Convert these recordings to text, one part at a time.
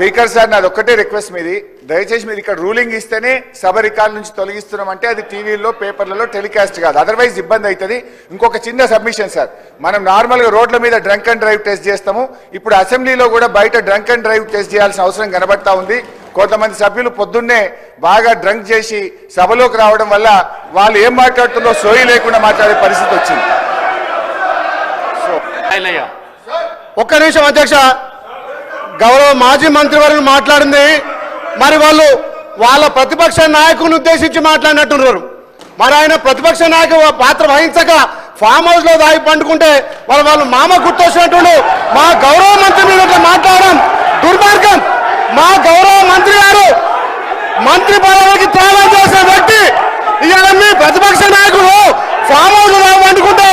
Speaker sir నాది ఒక్కటే request మీది. దయచేసి మీరు ఇక్కడ రూలింగ్ ఇస్తేనే సభ రికార్డు నుంచి తొలగిస్తున్నాం అంటే అది టీవీలో పేపర్లలో టెలికాస్ట్ కాదు. అదర్వైజ్ ఇబ్బంది అవుతుంది ఇంకొక చిన్న సబ్మిషన్ సార్. మనం నార్మల్గా రోడ్ల మీద డ్రంక్ అండ్ డ్రైవ్ టెస్ట్ చేస్తాము. ఇప్పుడు అసెంబ్లీలో కూడా బయట డ్రంక్ అండ్ డ్రైవ్ టెస్ట్ చేయాల్సిన అవసరం కనబడతా ఉంది. కొంతమంది సభ్యులు పొద్దున్నే బాగా డ్రంక్ చేసి సభలోకి రావడం వల్ల వాళ్ళు ఏం మాట్లాడుతుందో సోయి లేకుండా మాట్లాడే పరిస్థితి వచ్చింది. ఐలయ్య ఒక్క నిమిషం అధ్యక్ష. గౌరవ మాజీ మంత్రివర్యులు మాట్లాడింది. మరి వాళ్ళు వాళ్ళ ప్రతిపక్ష నాయకుని ఉద్దేశించి మాట్లాడినట్టున్నారు. మరి ఆయన ప్రతిపక్ష నాయకు పాత్ర వహించక ఫామ్ హౌస్లో దాగి పండుకుంటే వాళ్ళు వాళ్ళు మామ గుర్తొచ్చినట్టు మా గౌరవ మంత్రి మీద మాట్లాడడం దుర్మార్గం. మా గౌరవ మంత్రి గారు మంత్రి పదవికి త్యాగం చేసిన వ్యక్తి. ఇవాళ మీ ప్రతిపక్ష నాయకుడు ఫామ్ హౌస్లో పండుకుంటే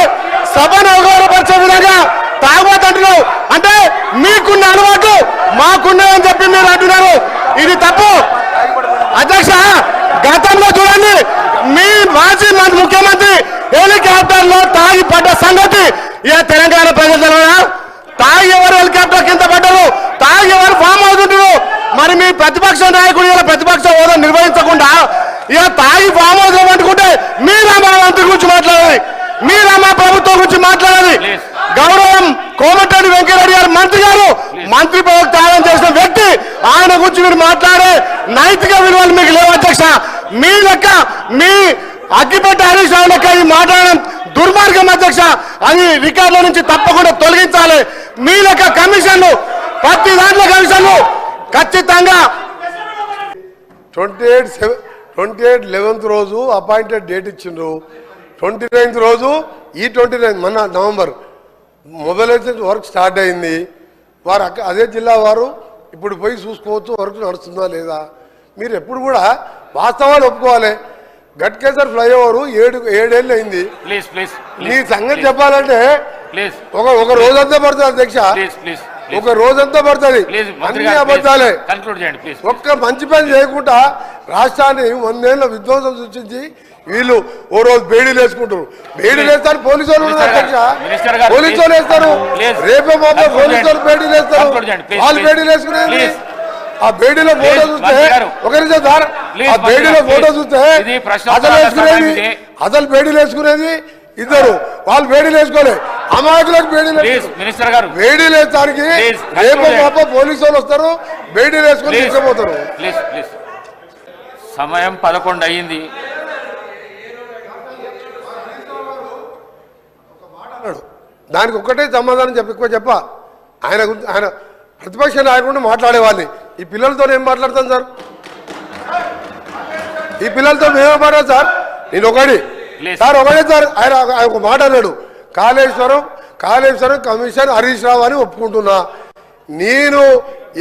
సభను అవగౌరవపరిచే విధంగా తాగబోతుంటున్నావు అంటే మీకున్న అనుభవం మాకున్నదని చెప్పి మీరు అంటున్నారు. ఇది తప్పు. అధ్యక్ష గతంలో చూడండి మీ మాజీ మన ముఖ్యమంత్రి హెలికాప్టర్లో తాగి పడ్డ సంగతి ఇక తెలంగాణ ప్రజలు తాగి ఎవరు హెలికాప్టర్ కింద పడ్డరు? తాగి ఎవరు ఫామ్ అవుతుంటారు మరి మీ ప్రతిపక్ష నాయకుడు ఇలా ప్రతిపక్ష హోదా నిర్వహించకుండా ఇక తాగి ఫామ్ హౌస్ పట్టుకుంటే మీరా మా మంత్రి గురించి మాట్లాడాలి. మీరా మా ప్రభుత్వం గురించి మాట్లాడాలి Please. గౌరవం కోమటిరెడ్డి వెంకటరెడ్డి గారు మంత్రి గారు మంత్రి పదవి త్యాగం చేసిన వ్యక్తి ఆయన గురించి మీరు మాట్లాడే నైతిక విలువలు మీకు లేవు అధ్యక్ష మీ లెక్క మీ అగ్గిపెట్టి హరీష్ రావు లెక్క ఈ మాట్లాడడం దుర్మార్గం అధ్యక్ష. అది రికార్డుల నుంచి తప్పకుండా తొలగించాలి. మీ లెక్క కమిషన్లు ప్రతి దాంట్లో కమిషన్లు ఖచ్చితంగా twenty eight seven twenty eight eleventh రోజు అపాయింటెడ్ డేట్ ఇచ్చిండ్రు. ట్వంటీ నైన్త్ రోజు ఈ ట్వంటీ నైన్త్ మన నవంబర్ మొబైలైజేషన్ వర్క్ స్టార్ట్ అయింది. వారు అక్క అదే జిల్లా వారు ఇప్పుడు పోయి చూసుకోవచ్చు వర్క్ నడుస్తుందా లేదా. మీరు ఎప్పుడు కూడా వాస్తవాలు ఒప్పుకోవాలి. గట్కేసర్ ఫ్లైఓవర్ ఏడు ఏడేళ్ళు అయింది. ప్లీజ్ ప్లీజ్ మీ సంగతి చెప్పాలంటే ప్లీజ్. ఒక ఒక రోజంతా పడుతుంది అధ్యక్ష. ప్లీజ్ ఒక రోజంతా పడుతుంది. అన్ని అబద్ధాలే. ఒక్క మంచి పని చేయకుండా రాష్ట్రాన్ని వందేళ్ళ విధ్వంసం సృష్టించి వీళ్ళు ఓ రోజు బేడీలు వేసుకుంటారు. బేడీలు వేస్తారు పోలీసు వాళ్ళు పోలీసు వాళ్ళు. వేస్తారు. రేపే మాపే పోలీసు వాళ్ళు. బేడీలు వేస్తారు. వాళ్ళు. బేడీలు వేసుకునేది ప్లీజ్. ఆ బేడీలో ఫోటో చూస్తే మంత్రి గారు. ఒక నిమిషం సార్ ఆ బేడీలో ఫోటో. చూస్తే అసలు వేసుకునేది. అసలు బేడీలు వేసుకునేది ఇద్దరు వాళ్ళు బేడీలు వేసుకోలే అమాయకులకు బేడీలు. మినిస్టర్ గారు వేడీలు వేస్తానికి ప్లీజ్, రేపు పాప పోలీసు వాళ్ళు వస్తారు బేడీలు వేసుకొని తీసుకుపోతారు సమయం పదకొండు అయ్యింది దానికి ఒక్కటే సమాధానం చెప్పి ఎక్కువ చెప్ప ఆయన గురించి ఆయన ప్రతిపక్ష నాయకుడిని మాట్లాడేవాడిని ఈ పిల్లలతో ఏం మాట్లాడతాను సార్. ఈ పిల్లలతో మేమే మాట్లాడు సార్. నేను ఒకటి. సార్ ఒకటే సార్. ఆయన ఆయన ఒక మాట అన్నాడు. కాళేశ్వరం కాళేశ్వరం కమిషన్ హరీష్ రావు అని ఒప్పుకుంటున్నా. నేను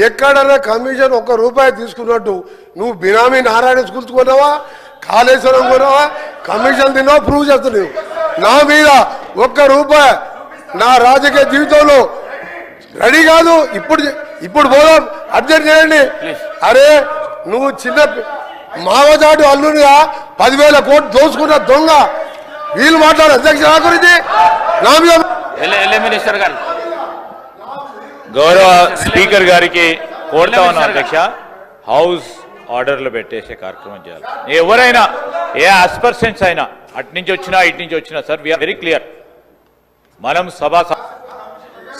ఎక్కడన్నా కమిషన్ ఒక్క రూపాయి తీసుకున్నట్టు నువ్వు బినామీ నారాయణ స్కూల్స్ కొన్నావా? కాళేశ్వరం కొన్నావా? కమిషన్ తిన్నావా? ప్రూవ్ చేస్తున్నావు నా మీద ఒక్క రూపాయి నా రాజకీయ జీవితంలో రెడీ కాదు. ఇప్పుడు ఇప్పుడు పోదాం. అర్జెంట్ చేయండి. అరే నువ్వు చిన్న మావజాటు అల్లునిగా పదివేల కోట్లు దోసుకున్న దొంగ. వీళ్ళు మాట్లాడు. అధ్యక్ష నా గురించి నా మినిస్టర్ గారు. గౌరవ స్పీకర్ గారికి కోరుతా ఉన్నాం అధ్యక్ష హౌస్ ఆర్డర్లు పెట్టేసే కార్యక్రమం చేయాలి. ఎవరైనా ఏ ఆస్పర్సెంట్స్ అయినా అటు నుంచి వచ్చినా ఇటు నుంచి వచ్చినా సార్ వీఆర్ వెరీ క్లియర్ మనం సభా